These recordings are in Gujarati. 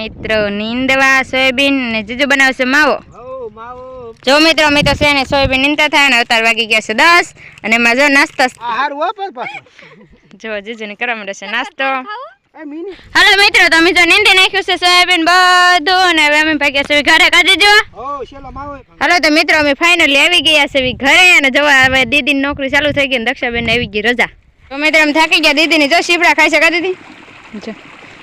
મિત્રો નીંદવા સોયાબીન ને જીજુ બનાવશે માવો. જો મિત્રો અમે તો છે ને સોયાબીન નીંદતા થાય ને અવતાર વાગી ગયા છે દસ અને એમાં જો નાસ્તો જો જીજુને કરવા માંડે છે નાસ્તો. એ હાલો મિત્રો તમે જો નીંદી નાખ્યું છે સોયાબીન બધું અને હવે અમે ભાગ્યા છે ઘરે. કાઢી જો. હો શેલો માવો એ હાલો તો મિત્રો અમે ફાઇનલી આવી ગયા છે ઘરે અને જવા હવે દીદીની નોકરી ચાલુ થઈ ગઈ ને દક્ષાબેન આવી ગઈ રજા. તો મિત્રો એમ થાકી ગયા. દીદીની જો શીપડા ખાઈ છે કા દીદી જો.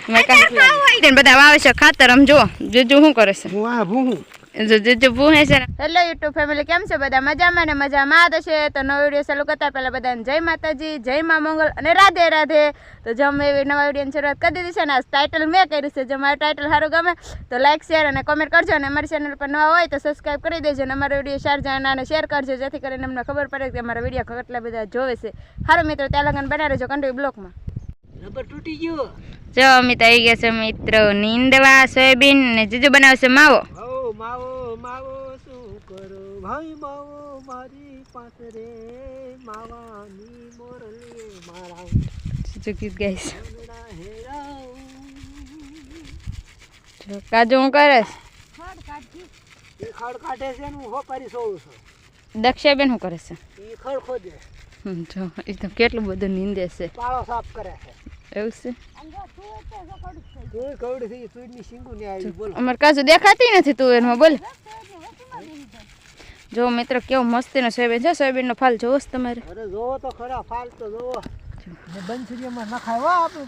દીદીને બધા વાવે છે ખાતર આમ જો જીજુ શું કરે છે? હું આ ભૂહું. જો જીજુ પૂહે છે હેલો યુટ્યુબ ફેમિલી કેમ છે? બધા મજામાં ને મજામાં જ છે તો નવો વીડિયો ચાલુ કરતા પહેલા બધાને જય માતાજી જય મા મંગલ અને રાધે રાધે. તો જો અમે એવી નવા વિડીયોની શરૂઆત કરી દીધી છે ને આ ટાઇટલ મેં કર્યું છે. જો મારું ટાઇટલ સારું ગમે તો લાઈક શેર અને કોમેન્ટ કરજો. અને અમારી ચેનલ પર નવા હોય તો સબસ્ક્રાઈબ કરી દેજો અને અમારો વીડિયો શેર જાણના અને શેર કરજો જેથી કરીને અમને ખબર પડે કે અમારા વીડિયો કેટલા બધા જોવે છે. સારું મિત્રો ત્યાં લગન બનાવી રહેજો કંટ્રી બ્લોકમાં તૂટી ગયો. જો અમિત આવી ગયા છે મિત્રો. નીંદવા સોયાબીન ને જીજુ બનાવશે માવો. માવો માવો શું કરો? ભાઈ માવો મારી પાસે રે માવાની મોરલી મારા જીજુ ગીત ગાઈશ જો કાજુ હું કરે ખડ કાઢે છે હું હો હોપારી સોઉં છું. દક્ષાબેન શું કરે છે? એ ખડ ખોદે. જો એ તો કેટલું બધું નીંદે છે. પાળો સાફ કરે છે. એવું છે? તું કવડી થઈ તુડની સિંગુ ને આવી બોલો. અમારે કાજુ દેખાતી નથી તું એમાં બોલ. જો મિત્રો કેવો મસ્તીનો સોયાબીન છે. સોયાબીનનો ફાલ જોવો છે તમારે. અરે જોવો તો ખરા ફાલ તો જોવો. ને નખાય આપણે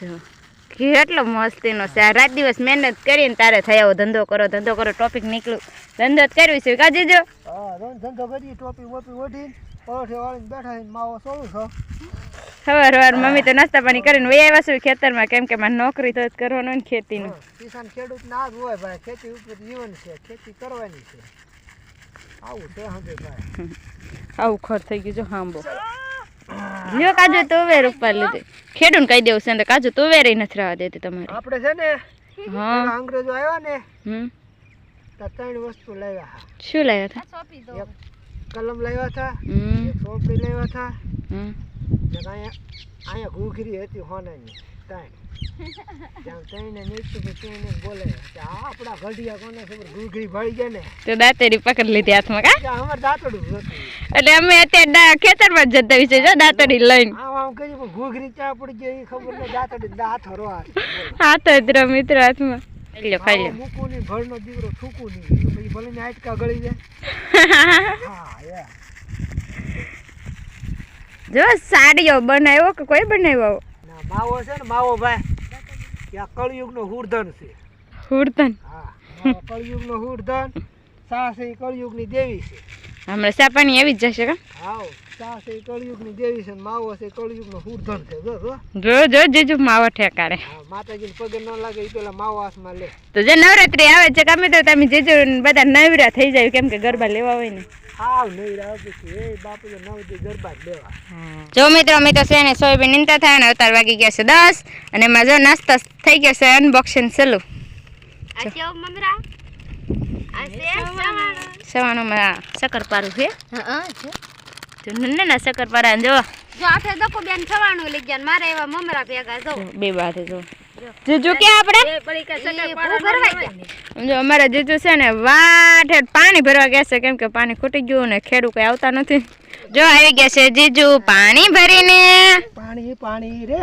તો જો. કેટલો મસ્તીનો છે. આ રાત દિવસ મહેનત કરીને તારે થયા. ધંધો કરો ધંધો કરો ટોપિક નીકળ્યું. ધંધો જ કરવી છે. કાજી જો. ધંધો કરી ટોપિક વોપી ઓઢી પરોઠે વાળીને બેઠા છે માવો સોળું છો. સવાર સવાર મમ્મી તો નાસ્તા પાણી કરીને વહી આવ્યા છું ખેતરમાં. કેમ કે મારે નોકરી તો જ કરવાનું ને ખેતીનું. કિસાન ખેડૂત ના જ હોય ભાઈ. ખેતી ઉપર જીવન છે. ખેતી કરવાની છે. આવું છે હંધે ભાઈ. આવું ખર થઈ ગયું જો હાંબો કાજો કાજુ તુવેર ઉપર લીધી. ખેડૂન કહી દેવું છે ને તો કાજુ તુવેર નથી રહેવા દેતી તમારે. આપણે છે ને હા. અંગ્રેજો આવ્યા ને હમ. તો ત્રણ વસ્તુ લાવ્યા શું લાવ્યા હતા? કલમ લાવ્યા હતા. એક લાવ્યા હતા. અહીંયા અહીંયા ઘૂઘરી હતી હોનાની દાંતેડી પકડી લીધી હાથમાં કા? એટલે અમે અત્યારે ખેતરમાં જ જતા વિશે જો દાંતડી લઈને. ઘૂઘરી ચા પડી ગઈ એ ખબર દાંતડી દાંત હાથ રહ્યો મિત્ર હાથમાં. ખાઈ લ્યો ખાઈ લ્યો મૂકું નહીં ભરનો દીકરો થૂકું નહીં. તો પછી ભલે ને આટકા ગળી જાય. હા યા. જો સાડીઓ બનાવ્યો કે કોઈ બનાવ્યો? ના માવો છે ને માવો ભાઈ. ત્યાં કળયુગનો હુરધન છે. હુરધન. હા કળયુગનો હુરધન સા છે એ કળયુગની દેવી છે. હમણાં ચા પાણી આવી જ જશે કા? હાવ એ કળયુગની દેવી છે ને એ કળયુગનો હુરધન છે. જો જો. જો જો જીજુ માવો ઠેકાડે હા માતાજીને પગે ન લાગે એ પેલા માવો લે. તો જે નવરાત્રી આવે છે ગમે તો તમે જીજુ ને બધા નવરા થઈ જાય કેમ કે ગરબા લેવા હોય ને. જ લેવા. જો મિત્રો અમે તો છે ને સોયાબીન નીંદતા થાય ને અવતાર વાગી ગયા છે દસ અને એમાં જો નાસ્તા થઈ ગયા છે અનબોક્સિંગ ચાલુ. સવાણુંમાં શક્કરપારું છે. જો. નાના શક્કરપારા જો. જો આઠે દકો બેન થવાનું લઈ ગયા મારે એવા મમરા ભેગા જો. બે બારે જો. જીજુ કે આપણે એ ભૂ ભરવાઈ ગયા જો અમારા જીજુ છે ને વાટ પાણી ભરવા ગયા છે કેમ કે પાણી ખૂટી ગયું ને ખેડૂ કઈ આવતા નથી. જો આવી ગયા છે જીજુ પાણી ભરીને. પાણી પાણી રે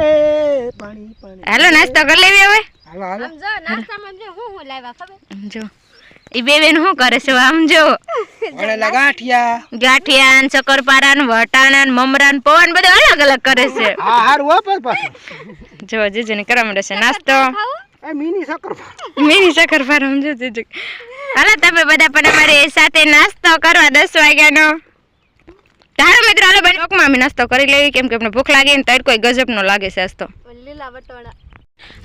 પાણી પાણી. હાલો નાસ્તો કરી લેવી હવે. હાલો હાલો. જો નાસ્તામાં જો હું હું લાવ્યા ખબર? જો. ઈ બે બેન શું કરે છે આમ જો. ગાંઠિયા. ગાંઠિયા ને શક્કરપારા ને વટાણા ને મમરા ને પવન બધું અલગ અલગ કરે છે. હા હારું વાપર પાછું. જો જીજુ ને કરવા માંડે છે નાસ્તો. મિની શક્કર મિની શક્કરપારા સમજો જીજુ. હાલો તમે બધા પણ અમારી સાથે નાસ્તો કરવા દસ વાગ્યાનો. તારો મિત્રો હાલો બને અમે નાસ્તો કરી લેવી કેમ કે અમને ભૂખ લાગે ને તડકો ગજબનો લાગે છે આજ તો. લીલા વટોળા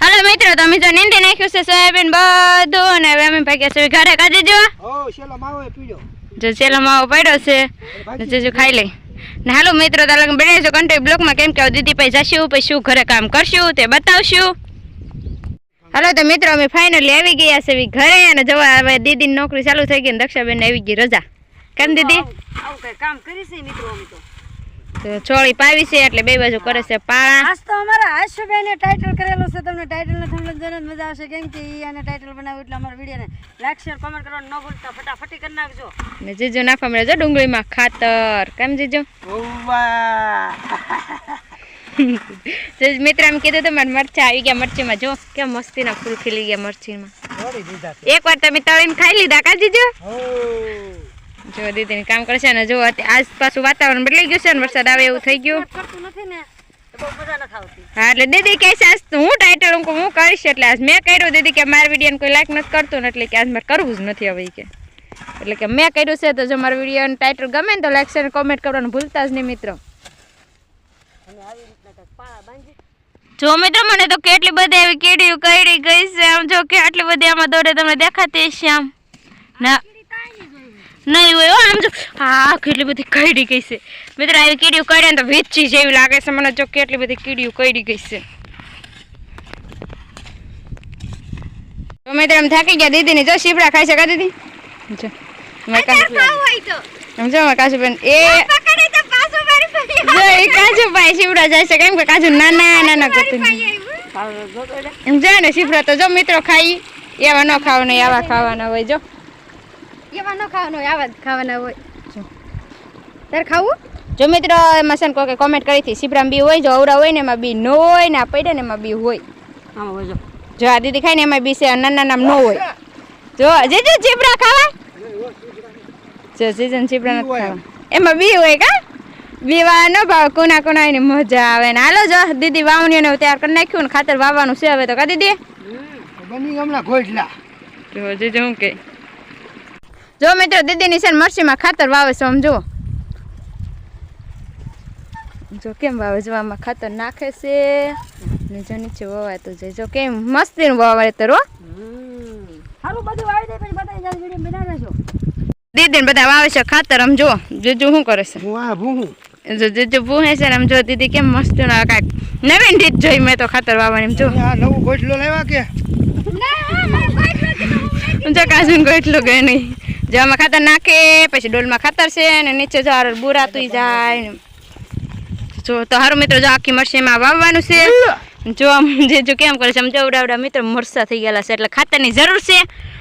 હાલો મિત્રો તમે જો નીંદી નાખ્યું છે સોયાબીન બધું અને હવે અમે ભાગ્યા છે ઘરે. કાઢી જો જો ચેલો માવો પડ્યો છે જજો ખાઈ લઈ. ને હાલો મિત્રો તારા બનાવીશું કંટ્રી બ્લોકમાં કેમ કે દીદી ભાઈ જશું પછી શું ઘરે કામ કરશું તે બતાવશું. હાલો તો મિત્રો અમે ફાઇનલી આવી ગયા છે ઘરે અને જવા હવે દીદીની નોકરી ચાલુ થઈ ગઈ ને દક્ષાબેન આવી ગઈ રજા. કેમ દીદી? આવું કઈ કામ કરી છે મિત્રો અમે તો તો? ચોળી પાવી છે એટલે બે બાજુ કરે છે પાળા. આજ તો અમારા આશુબેને ટાઇટલ કરેલું છે. તમને ટાઇટલને તમને જોઈને મજા આવશે કેમ કે ઈ અને ટાઇટલ બનાવ્યું એટલે અમારા વિડીયોને લાઈક શેર કમેન્ટ કરવાનું ન ભૂલતા. ફટાફટ કરી નાખજો. ને જીજુ નાખવા મળે જો ડુંગળીમાં ખાતર. કેમ જીજુ? મિત્ર એમ કીધું તો મારે મરચા આવી ગયા મરચીમાં. જો કેમ મસ્તીના ફૂલ ખીલી ગયા મરચીમાં. છોડી એક વાર તમે તળીને ખાઈ લીધા કા જીજુ? હો જો દીદીને કામ કરશે ને જો આજ પાછું વાતાવરણ બદલાઈ ગયું છે ને વરસાદ આવે એવું થઈ ગયું. હા એટલે દીદી કહે છે આજ હું ટાઇટલ હું હું કરીશ એટલે આજ મેં કર્યું દીદી કે મારા વિડીયોને કોઈ લાઈક નથી કરતું ને એટલે કે આજ મારે કરવું જ નથી હવે કે. એટલે કે મેં કર્યું છે તો જો મારા વિડીયોનું ટાઇટલ ગમે ને તો લાઈક શેર કોમેન્ટ કરવાનું ભૂલતા જ નહીં મિત્રો. જો મિત્રો મને તો કેટલી બધી એવી કીડીઓ કરી ગઈ છે. આમ જો કે આટલી બધી આમાં દોડે તમને દેખાતી છે આમ. ના નહીં હોય હો, આમ જો. હા કેટલી બધી કઈડી ગઈ છે. મિત્રો આવી કીડીઓ કરે ને તો વેચી જેવી લાગે છે મને જો કેટલી બધી કીડીઓ કઈડી ગઈ છે. તો મિત્રો એમ થાકી ગયા દીદીની. જો શીપડા ખાઈ છે કા દીદી? જો મારી કાચુ- હોય તો. આમ જો એ જો એ કાજુ ભાઈ શીપડા જાય છે કેમ કે કાજુ નાના નાના કરતું એમ જાય ને શીપડા તો જો મિત્રો ખાઈ એવા ન ખાવ નહીં આવા ખાવાના હોય જો. એવા ન ખાવાનું હોય આવા જ ખાવાના હોય. તારે ખાવું? જો મિત્રો એમાં છે ને કોઈ કોમેન્ટ કરી હતી શીપડામાં બી હોય જો અવડા હોય ને એમાં બી ન હોય ને આ પડે ને એમાં બી હોય. આમાં હોય જો. જો આ દીદી ખાય ને એમાં બી છે નાના નાના ન હોય. જો જે ચીપરા ખાવા? જો સીઝન ચીપરા નથી ખાવા. એમાં બી હોય કા? બીવાનો ભાવ કોના કોના એની મજા આવે ને. હાલો જો દીદી વાવણીઓને તૈયાર કરી નાખ્યું ને ખાતર વાવવાનું છે હવે તો કા દીદી? બની ગમલા ગોઠલા જો જે હું કે જો મિત્રો દીદીની છે ને મરચીમાં ખાતર વાવે છે આમ જુઓ. જો કેમ વાવે જો આમાં ખાતર નાખે છે. ને જો નીચે વવાતું જાય. જો કેમ મસ્તીનું વાવે તો દીદી સારું બધું વાવી દે પછી બતાવી જાય વીડિયો બનાવી દેજો દીદીને બધા વાવે છે ખાતર આમ જો જીજુ શું કરે છે? જો જીજુ ભૂહે છે ને આમ જો દીદી કેમ મસ્ત ના કાંઈક નવીન રીત જોઈ મેં તો ખાતર વાવવાની એમ જો આ નવું ગોઠલો લેવા કે? જો કાજુ એટલું ગયું નહીં. જો આમાં ખાતર નાખે, પછી ડોલમાં ખાતર છે ને નીચે જો આ બુરાતું જાય. જો તો હારું મિત્રો, જો આખી મરસીમાં વાવવાનું છે. જો આમ જે જો કેમ કરે છે, આમ મિત્ર મિત્રો મરસા થઈ ગયેલા છે, એટલે ખાતરની જરૂર છે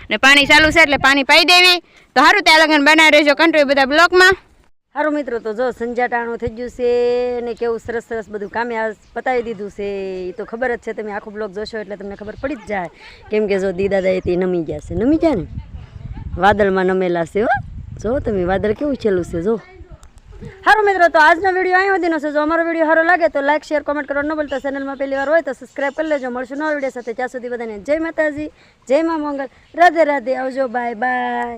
ને પાણી ચાલુ છે, એટલે પાણી પાઈ દેવી. તો સારું ત્યાં લગન બનાવી રહેજો કંટ્રોલ બધા બ્લોકમાં. સારું મિત્રો, તો જો સંજાટાણું થઈ ગયું છે ને કેવું સરસ સરસ બધું કામે પતાવી દીધું છે. એ તો ખબર જ છે, તમે આખો બ્લોગ જોશો એટલે તમને ખબર પડી જ જાય. કેમ કે જો દીદાદા તે નમી ગયા છે. નમી ગયા ને? વાદળમાં નમેલા છે, હો. જો તમે વાદળ કેવું છેલ્લું છે, જો. સારું મિત્રો, તો આજનો વીડિયો અહીં સુધીનો છે. જો અમારો વીડિયો સારો લાગે તો લાઈક શેર કોમેન્ટ કરવાનું ન ભૂલતા. ચેનલમાં પહેલી વાર હોય તો સબસ્ક્રાઈબ કરી લેજો. મળશું નવા વીડિયો સાથે. ત્યાં સુધી બધાને જય માતાજી, જય મા મંગલ. રાધે રાધે. આવજો. Bye bye